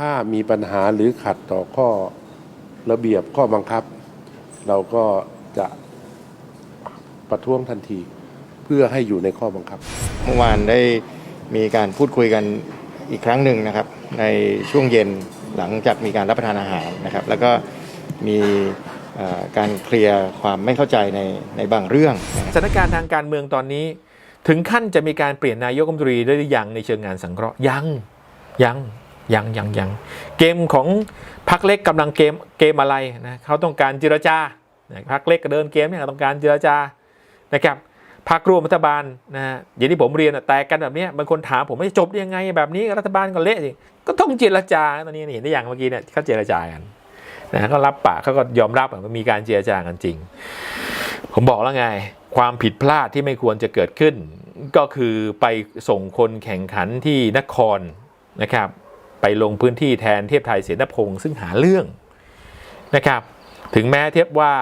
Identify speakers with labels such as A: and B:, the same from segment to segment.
A: ถ้ามีปัญหาหรือขัดต่อข้อระเบียบข้อบังคับ เราก็จะประท้วงทันที เพื่อให้อยู่ในข้อบังคับ
B: เมื่อวานได้มีการพูดคุยกันอีกครั้งหนึ่งนะครับ ในช่วงเย็นหลังจากมีการรับประทานอาหารนะครับ แล้วก็มีเอ่อการเคลียร์ความไม่เข้าใจในในบางเรื่องนะครับ
C: สถานการณ์ทางการเมืองตอนนี้ ถึงขั้นจะมีการเปลี่ยนนายกรัฐมนตรีได้หรือยังในเชิงงานสังเคราะห์ยังยัง ยังยังยังเกมของพรรคเล็กกำลังเกมเกมอะไรนะเขาต้องการเจรจาพรรคเล็กก็เดินเกมเนี่ยต้องการเจรจานะครับพรรคร่วมรัฐบาลนะฮะอย่างที่ผมเรียนแตกกันแบบนี้บางคนถามผมว่าจบยังไง แบบนี้รัฐบาลก็เละสิก็ต้องเจรจาตอนนี้เห็นได้อย่างเมื่อกี้เนี่ยเขาเจรจากันนะเขารับปากเขาก็ยอมรับอะว่ามีการเจรจากันจริง ผมบอกแล้วไง ความผิดพลาดที่ไม่ควรจะเกิดขึ้น ก็คือไปส่งคนแข่งขันที่นครนะครับ ไปลงพื้นที่แทนเทพไทยเสนพงศ์ซึ่งหาเรื่องนะครับถึงแม้เทียบว่า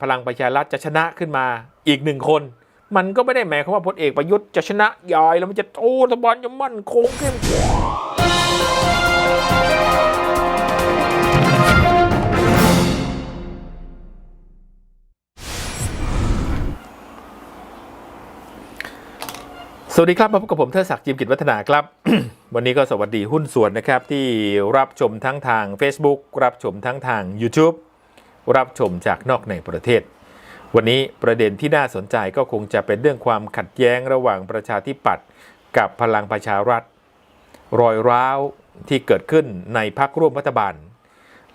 C: พลังประชารัฐจะชนะขึ้นมาอีกหนึ่งคน มันก็ไม่ได้หมายความว่าพลเอกประยุทธ์จะชนะยายแล้วมันจะโอ้รัฐบาลจะมั่นคงเข้มแข็ง สวัสดีครับมาพบกับผมเทดศักดิ์จิมกิจวัฒนาครับ วันนี้ก็สวัสดีหุ้นส่วนนะครับ ที่รับชมทั้งทาง Facebook รับชมทั้งทาง YouTube รับชมจากนอกในประเทศ วันนี้ประเด็นที่น่าสนใจก็คงจะเป็นเรื่องความขัดแย้งระหว่างประชาธิปัตย์กับพลังประชารัฐ รอยร้าวที่เกิดขึ้นในพักร่วมรัฐบาล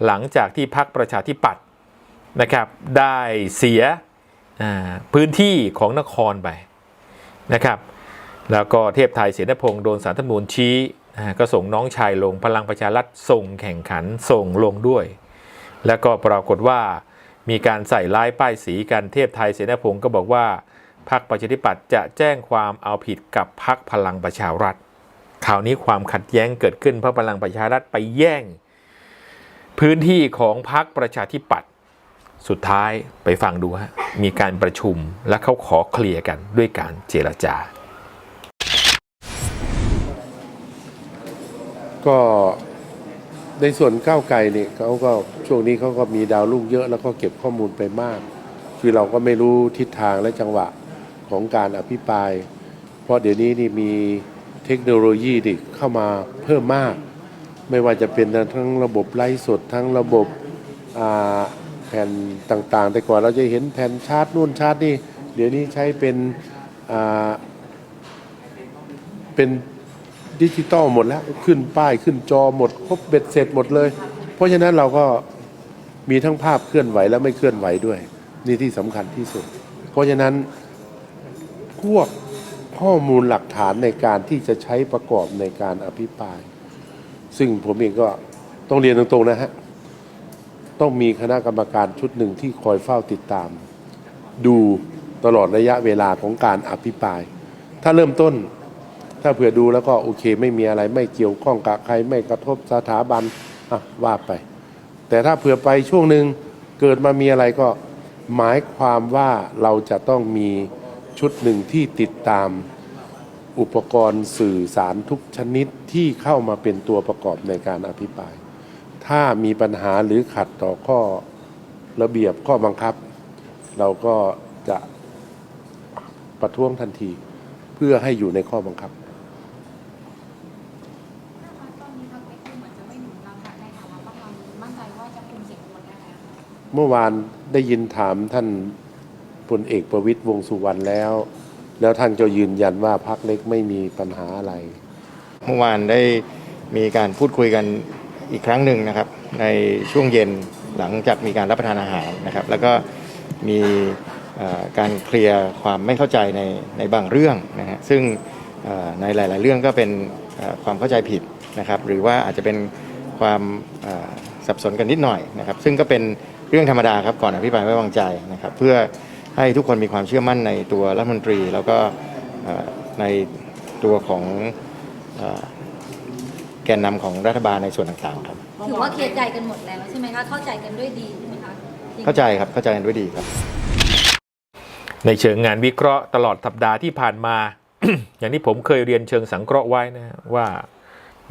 C: หลังจากที่พักประชาธิปัตย์นะครับ ได้เสียพื้นที่ของนครไปนะครับ แล้วก็เทพไทยเสนพงศ์โดนสารธรรมนูญชี้นะฮะก็ส่งน้องชายลงพลังประชารัฐส่งแข่งขันส่งลงด้วย แล้วก็ปรากฏว่ามีการใส่ร้ายป้ายสีกันเทพไทยเสนพงศ์ก็บอกว่าพรรคประชาธิปัตย์จะแจ้งความเอาผิดกับพรรคพลังประชารัฐคราวนี้ความขัดแย้งเกิดขึ้นเพราะพลังประชารัฐไปแย่ง พื้นที่ของพรรคประชาธิปัตย์สุดท้ายไปฟังดูฮะมีการประชุมและเขาขอเคลียร์กันด้วยการเจรจา
A: ก็ในส่วนก้าวไกลเนี่ยเขาก็ช่วงนี้เขาก็มีดาวรุ่งเยอะแล้วก็เก็บข้อมูลไปมาก คือเราก็ไม่รู้ทิศทางและจังหวะของการอภิปราย เพราะเดี๋ยวนี้นี่มีเทคโนโลยีนี่เข้ามาเพิ่มมาก ไม่ว่าจะเป็นทั้งระบบไลฟ์สดทั้งระบบแผ่นต่างๆ แต่ก่อนเราจะเห็นแผ่นชาร์จนู่นชาร์จนี่เดี๋ยวนี้ใช้เป็นเป็น ดิจิตอลหมดแล้วขึ้นป้ายขึ้นจอหมดครบเบ็ดเสร็จหมดเลย เพราะฉะนั้นเราก็มีทั้งภาพเคลื่อนไหวและไม่เคลื่อนไหวด้วย นี่ที่สำคัญที่สุด เพราะฉะนั้นพวกข้อมูลหลักฐานในการที่จะใช้ประกอบในการอภิปราย ซึ่งผมเองก็ต้องเรียนตรงๆนะฮะ ต้องมีคณะกรรมการชุดหนึ่งที่คอยเฝ้าติดตาม ดูตลอดระยะเวลาของการอภิปราย ถ้าเริ่มต้น ถ้าเผื่อดูแล้วก็โอเคไม่มีอะไรไม่เกี่ยวข้องกับใครไม่กระทบสถาบันอะว่าไป แต่ถ้าเผื่อไปช่วงหนึ่งเกิดมามีอะไรก็หมายความว่าเราจะต้องมีชุดหนึ่งที่ติดตามอุปกรณ์สื่อสารทุกชนิดที่เข้ามาเป็นตัวประกอบในการอภิปราย ถ้ามีปัญหาหรือขัดต่อข้อระเบียบข้อบังคับ เราก็จะประท้วงทันที เพื่อให้อยู่ในข้อบังคับ
D: เมื่อวา
A: นได้ยินถามท่านพลเอกประวิตยวงสุวรรณแล้ว แล้วท่านก็ยืนยันว่าพักเล็กไม่มีปัญหาอะไร
B: เมื่อวานได้มีการพูดคุยกันอีกครั้งหนึ่งนะครับ ในช่วงเย็นหลังจากมีการรับประทานอาหารนะครับ แล้วก็มีการเคลียร์ความไม่เข้าใจในในบางเรื่องนะฮะซึ่งในหลาย ๆ เรื่องก็เป็นความเข้าใจผิดนะครับ หรือว่าอาจจะเป็นความสับสนกันนิดหน่อยนะครับ ซึ่งก็เป็น เรื่องธรรมดาครับก่อนอภิปรายไม่วางใจนะครับเพื่อให้ทุกคนมีความเชื่อมั่นในตัวรัฐมนตรี แล้วก็เอ่อในตัวของเอ่อแกนนำของรัฐบาลในส่วนต่างๆครับ
D: ถือว่าเคลียร์ใจกันหมดแล้วใช่ไหมคะเข้าใจกันด้วยดีใช่ไหมคะ
B: เข้าใจครับเข้าใจกันด้วยดีครับ
C: ในเชิงงานวิเคราะห์ตลอดสัปดาห์ที่ผ่านมา อย่างที่ผมเคยเรียนเชิงสังเคราะห์ไว้นะว่า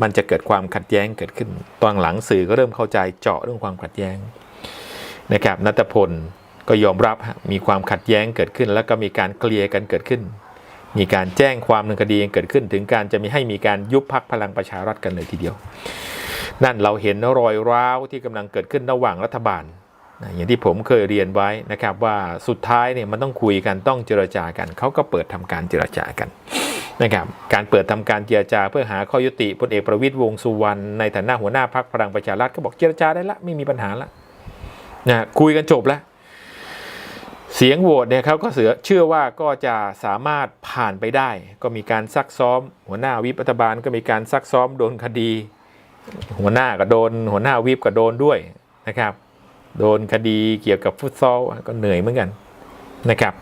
C: มันจะเกิดความขัดแย้งเกิดขึ้นตอนหลังสื่อก็เริ่มเข้าใจเจาะเรื่องความขัดแย้ง นะครับนัตพลก็ยอมรับมีความขัดแย้งเกิดขึ้น แล้วก็มีการเคลียร์กันเกิดขึ้น มีการแจ้งความดำเนินคดีเกิดขึ้น ถึงการจะมีให้มีการยุบพักพลังประชารัฐกันเลยทีเดียว นั่นเราเห็นรอยร้าวที่กำลังเกิดขึ้นระหว่างรัฐบาลนะอย่างที่ผมเคยเรียนไว้นะครับว่าสุดท้ายเนี่ยมันต้องคุยกันต้องเจรจากันเขาก็เปิดทำการเจรจากันนะครับการเปิดทำการเจรจาเพื่อหาข้อยุติพลเอกประวิตยวงสุวรรณในฐานะหัวหน้าพักพลังประชารัฐก็บอกเจรจาได้ละไม่มีปัญหาละ นะคุยกันจบแล้ว เสียงโหวตเนี่ยเขาก็เสือเชื่อว่าก็จะสามารถผ่านไปได้ ก็มีการซักซ้อม หัวหน้าวิปรัฐบาลก็มีการซักซ้อมโดนคดี หัวหน้าก็โดน หัวหน้าวิปก็โดนด้วยนะครับ โดนคดีเกี่ยวกับฟุตซอลก็เหนื่อยเหมือนกันนะครับ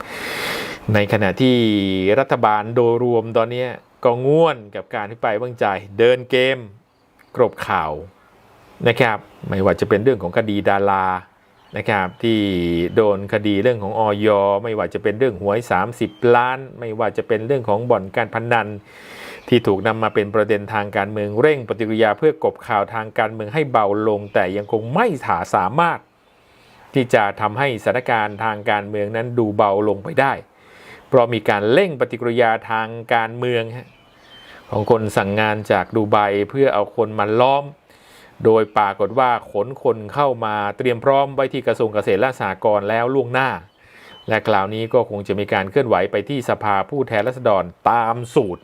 C: ในขณะที่รัฐบาลโดยรวมตอนนี้ก็ง่วนกับการที่ไปบ้างใจ เดินเกมกรบข่าวนะครับ ไม่ว่าจะเป็นเรื่องของคดีดารา นะครับที่โดนคดีเรื่องของออยไม่ว่าจะเป็นเรื่องหวย 30 ล้าน ไม่ว่าจะเป็นเรื่องของบ่อนการพนันนัน ที่ถูกนำมาเป็นประเด็นทางการเมืองเร่งปฏิกิริยาเพื่อกบข่าวทางการเมืองให้เบาลง แต่ยังคงไม่ถาสามารถ ที่จะทำให้สถานการณ์ทางการเมืองนั้นดูเบาลงไปได้ เพราะมีการเร่งปฏิกิริยาทางการเมืองของคนสั่งงานจากดูไบเพื่อเอาคนมาล้อม โดยปรากฏว่าขนคนเข้ามาเตรียมพร้อมไว้ที่กระทรวงเกษตรและสหกรณ์แล้วล่วงหน้า และคราวนี้ก็คงจะมีการเคลื่อนไหวไปที่สภาผู้แทนราษฎรตามสูตร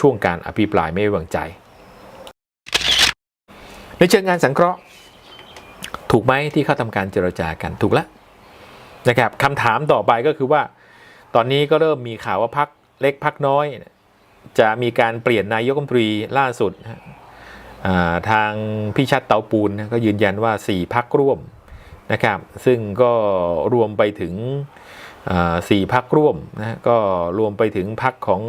C: ช่วงการอภิปรายไม่วางใจ ในเชิงงานสังเคราะห์ ถูกไหมที่เข้าทำการเจรจากันถูกแล้วนะครับคำถามต่อไปก็คือว่า ตอนนี้ก็เริ่มมีข่าวว่าพักเล็กพักน้อย จะมีการเปลี่ยนนายกรัฐมนตรีล่าสุดนะ ทางพี่ชัดเตาปูนก็ยืนยันว่า 4 พักร่วมนะครับ ซึ่งก็รวมไปถึงสี่พักร่วมนะก็รวมไปถึงพักของ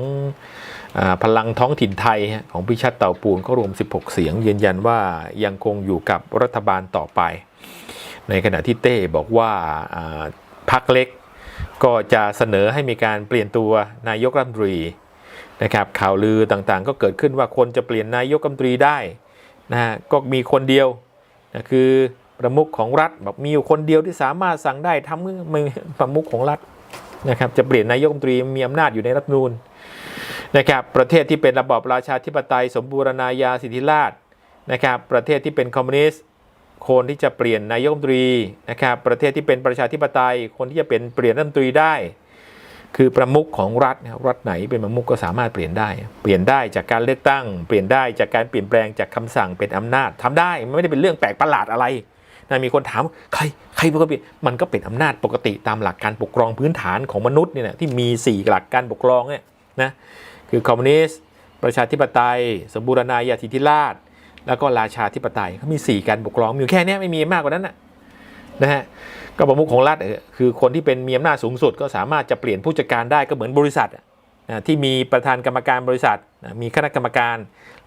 C: อพลังท้องถิ่นไทยของพิชัดเต่าปูนก็รวม 16 เสียง ยืนยันว่ายังคงอยู่กับรัฐบาลต่อไป ในขณะที่เต้บอกว่าพักเล็กก็จะเสนอให้มีการเปลี่ยนตัวนายกรัฐมนตรี นะครับข่าวลือต่างๆ ก็เกิดขึ้นว่าคนจะเปลี่ยนนายกรัฐมนตรีได้นะฮะก็มีคนเดียวนะคือประมุขของรัฐบอกมีอยู่คนเดียวที่สามารถสั่งได้ทำมือมือประมุขของรัฐนะครับจะเปลี่ยนนายกรัฐมนตรีมีอำนาจอยู่ในรัฐมนูญนะครับประเทศที่เป็นระบอบราชาธิปไตย สมบูรณาญาสิทธิราชนะครับประเทศที่เป็นคอมมิวนิสต์คนที่จะเปลี่ยนนายกรัฐมนตรีนะครับประเทศที่เป็นประชาธิปไตย คนที่จะเป็นเปลี่ยนรัฐมนตรีได้ คือประมุขของรัฐนะครับรัฐไหนเป็นประมุขก็สามารถเปลี่ยนได้ เปลี่ยนได้จากการเลือกตั้ง เปลี่ยนได้จากการเปลี่ยนแปลงจากคำสั่งเป็นอำนาจทำได้มันไม่ได้เป็นเรื่องแปลกประหลาดอะไรนะมีคนถามใครใครเป็นคนเปลี่ยนมันก็เป็นอำนาจปกติตามหลักการปกครองพื้นฐานของมนุษย์เนี่ยนะที่มีสี่หลักการปกครองเนี่ยนะคือคอมมิวนิสต์ประชาธิปไตย สมบูรณาญาสิทธิราช แล้วก็ราชาธิปไตยเขามี 4 การปกครองมีอยู่แค่เนี้ยไม่มีมากกว่านั้นนะนะฮะ ก็ประมุขของรัฐคือคนที่เป็นมีอำนาจสูงสุด ก็สามารถจะเปลี่ยนผู้จัดการได้ก็เหมือนบริษัทที่มีประธานกรรมการบริษัท มีคณะกรรมการ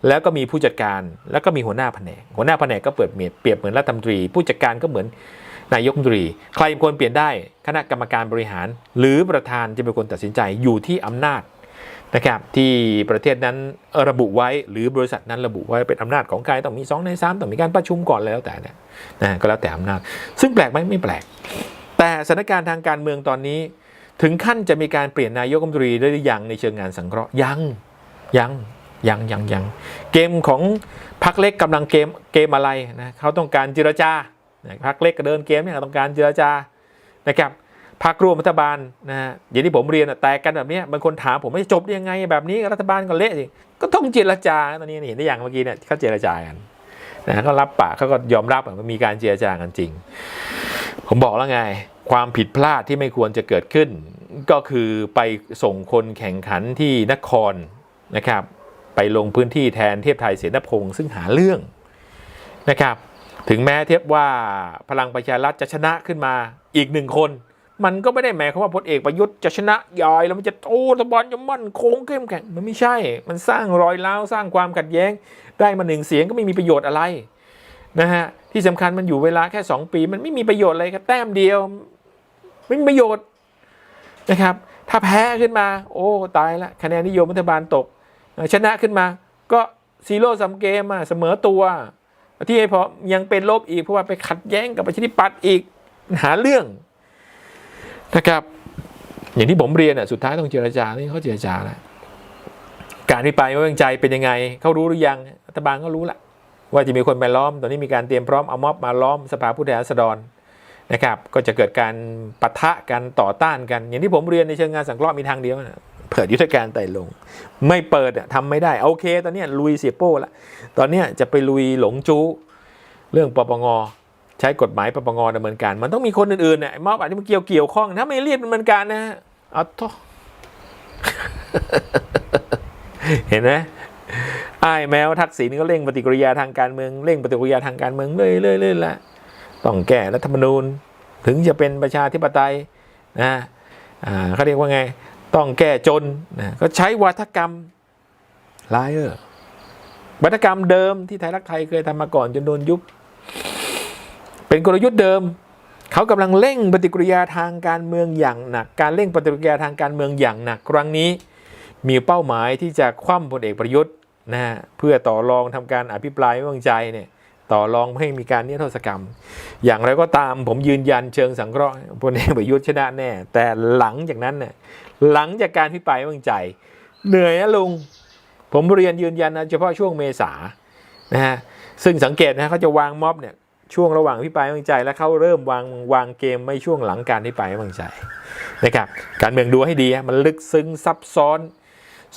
C: แล้วก็มีผู้จัดการ แล้วก็มีหัวหน้าแผนก หัวหน้าแผนกก็เปิดเปรียบเหมือนรัฐมนตรี ผู้จัดการก็เหมือนนายกรัฐมนตรี ใครเป็นคนเปลี่ยนได้ คณะกรรมการบริหาร หรือประธานจะเป็นคนตัดสินใจอยู่ที่อำนาจ นะครับที่ประเทศนั้นระบุไว้หรือบริษัทนั้นระบุไว้เป็นอำนาจของใครต้องมี 2 ใน 3 ต้องมีการประชุมก่อนแล้วแต่เนี่ยนะก็แล้วแต่อำนาจ ซึ่งแปลกไหมไม่แปลก แต่สถานการณ์ทางการเมืองตอนนี้ ถึงขั้นจะมีการเปลี่ยนนายกรัฐมนตรีได้หรือยังในเชิงงานสังเคราะห์ยังยังยังยังยังเกมของพรรคเล็กกำลังเกมเกมอะไรนะเขาต้องการเจรจาพรรคเล็กก็เดินเกมเนี่ยต้องการเจรจานะครับ พรรคร่วมรัฐบาลนะฮะอย่างที่ผมเรียนแตกกันแบบนี้บางคนถามผมไม่าจบยังไงแบบนี้รัฐบาลก็เละสิก็ต้องเจรจาตอนนี้เห็นได้อย่างเมื่อกี้เนี่ยเขาเจรจากันนะเขารับปากเขาก็ยอมรับมันมีการเจรจากันจริง ผมบอกแล้วไง ความผิดพลาดที่ไม่ควรจะเกิดขึ้น ก็คือไปส่งคนแข่งขันที่นครนะครับ ไปลงพื้นที่แทนเทียบไทยเสนพงศ์ซึ่งหาเรื่องนะครับ ถึงแม้เทียบว่าพลังประชารัฐจะชนะขึ้นมาอีกหนึ่งคน มันก็ไม่ได้หมายความว่าพลเอกประยุทธ์จะชนะยอยแล้วมันจะโอ้รัฐบาลจะมั่นคงเข้มแข็งมันไม่ใช่ มันสร้างรอยร้าวสร้างความขัดแย้ง ได้มาหนึ่งเสียงก็ไม่มีประโยชน์อะไรนะฮะที่สำคัญมันอยู่เวลาแค่ 2 ปี มันไม่มีประโยชน์อะไรครับแต้มเดียว ไม่มีประโยชน์นะครับ ถ้าแพ้ขึ้นมา โอ้ตายละคะแนนนิยมรัฐบาลตก ชนะขึ้นมา ก็ซีโร่ซัมเกมอะเสมอตัว ที่ไม่พอยังเป็นลบอีกเพราะว่าไปขัดแย้งกับประชาธิปัตย์อีกหาเรื่อง นะครับ อย่างที่ผมเรียนอะสุดท้ายต้องเจรจานี่เขาเจรจาแล้วการพิปรายไม่วางใจเป็นยังไงเขารู้หรือยังรัฐบาลก็รู้ละว่าจะมีคนไปล้อม ตอนนี้มีการเตรียมพร้อมเอาม็อบมาล้อมสภาผู้แทนราษฎรนะครับ ก็จะเกิดการปะทะกันต่อต้านกัน อย่างที่ผมเรียนในเชิงงานสังเคราะห์มีทางเดียวนะเปิดยุทธการไต่ลง ไม่เปิดอะทำไม่ได้ โอเค ตอนนี้ลุยเสียโป้ละตอนนี้จะไปลุยหลงจู้เรื่องปปง ใช้กฎหมายปปงดำเนินการ มันต้องมีคนอื่นๆเนี่ยมอบอันนี้มันเกี่ยวเกี่ยวข้องถ้าไม่รีบดำเนินการนะเอาโทเห็นไหมไอ้แมวทักษิณก็เร่งปฏิกิริยาทางการเมืองเร่งปฏิกิริยาทางการเมืองเรื่อยๆแหละต้องแก้รัฐธรรมนูญ ถึงจะเป็นประชาธิปไตยนะเขาเรียกว่าไง ต้องแก้จนนะก็ใช้วัฒกรรมไลเออร์วัฒกรรมเดิมที่ไทยรักไทยเคยทำมาก่อนจนโดนยุบ เป็นกลยุทธ์เดิม เขากำลังเร่งปฏิกิริยาทางการเมืองอย่างหนัก การเร่งปฏิกิริยาทางการเมืองอย่างหนักครั้งนี้ มีเป้าหมายที่จะคว่ำพลเอกประยุทธ์นะฮะเพื่อต่อรองทำการอภิปรายไม่วางใจเนี่ยต่อรองไม่ให้มีการนิรโทษกรรม อย่างไรก็ตามผมยืนยันเชิงสังเคราะห์พลเอกประยุทธ์ชนะแน่ แต่หลังจากนั้นเนี่ยหลังจากการอภิปรายไม่วางใจ เหนื่อยนะลุง ผมเรียนยืนยันนะเฉพาะช่วงเมษานะฮะซึ่งสังเกตนะเขาจะวางม็อบเนี่ย ช่วงระหว่างพิปรายไม่วางใจ แล้วเขาเริ่มวางวางเกมไม่ช่วงหลังการพิปรายไม่วางใจนะครับการเมืองดูให้ดีมันลึกซึ้งซับซ้อน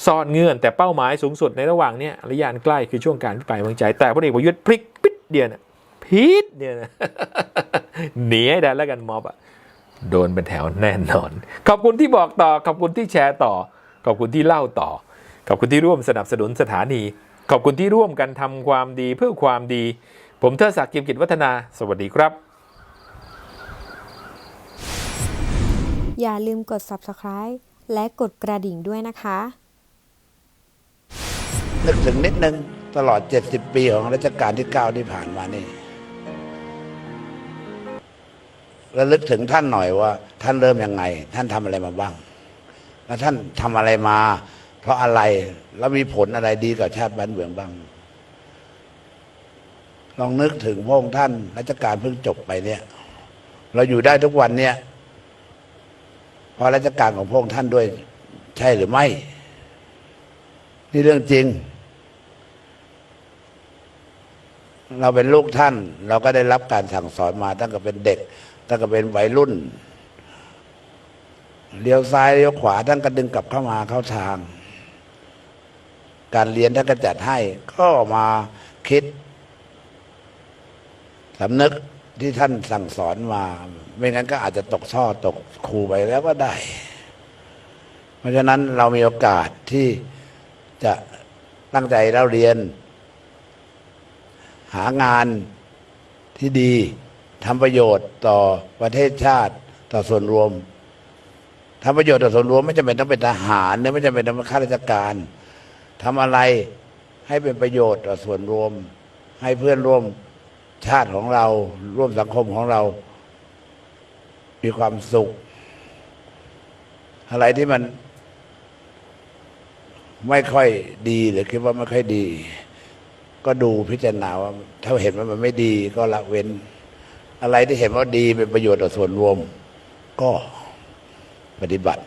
C: ซ่อนเงื่อน แต่เป้าหมายสูงสุดในระหว่างเนี้ยระยะใกล้คือช่วงการพิปรายไม่วางใจ แต่พลเอกประยุทธ์พลิกปิดเดียวนะพีดเดียนะหนีให้ได้แล้วกันม็อบอะโดนเป็นแถวแน่นอน ขอบคุณที่บอกต่อ ขอบคุณที่แชร์ต่อ ขอบคุณที่เล่าต่อ ขอบคุณที่ร่วมสนับสนุนสถานี ขอบคุณที่ร่วมกันทำความดีเพื่อความดี ผมเทดศักดิ์กิมกิจวัฒนา สวัสดีครับ
E: อย่าลืมกด subscribe และกดกระดิ่งด้วยนะคะ
F: นึกถึงนิดนึงตลอด 70 ปีของรัชกาลที่ 9 ที่ผ่านมานี่ระลึกถึงท่านหน่อยว่า ท่านเริ่มยังไง ท่านทำอะไรมาบ้าง แล้วท่านทำอะไรมา เพราะอะไรแล้วมีผลอะไรดีกับชาติบ้านเมืองบ้าง ลองนึกถึงพระองค์ท่านรัชกาลเพิ่งจบไปเนี่ย เราอยู่ได้ทุกวันเนี่ยเพราะรัชกาลของพระองค์ท่านด้วย ใช่หรือไม่ นี่เรื่องจริง เราเป็นลูกท่าน เราก็ได้รับการสั่งสอนมา ตั้งแต่เป็นเด็ก ตั้งแต่เป็นวัยรุ่นเลี้ยวซ้ายเลี้ยวขวาท่านก็ดึงกลับเข้ามาเข้าทาง การเรียนท่านก็จัดให้ ก็มาคิด สำนึกที่ท่านสั่งสอนมา ไม่งั้นก็อาจจะตกท่อตกครูไปแล้วก็ได้ เพราะฉะนั้นเรามีโอกาสที่จะตั้งใจเราเรียน หางานที่ดีทำประโยชน์ต่อประเทศชาติต่อส่วนรวมทำประโยชน์ต่อส่วนรวมไม่จำเป็นต้องเป็นทหารหรือไม่จำเป็นต้องเป็นข้าราชการทำอะไรให้เป็นประโยชน์ต่อส่วนรวม ให้เพื่อนร่วม ชาติของเรา ร่วมสังคมของเรา มีความสุข อะไรที่มัน ไม่ค่อยดีหรือคิดว่าไม่ค่อยดี ก็ดูพิจารณาว่าถ้าเห็นว่ามันไม่ดี ก็ละเว้น อะไรที่เห็นว่าดีเป็นประโยชน์ต่อส่วนรวม ก็ปฏิบัติ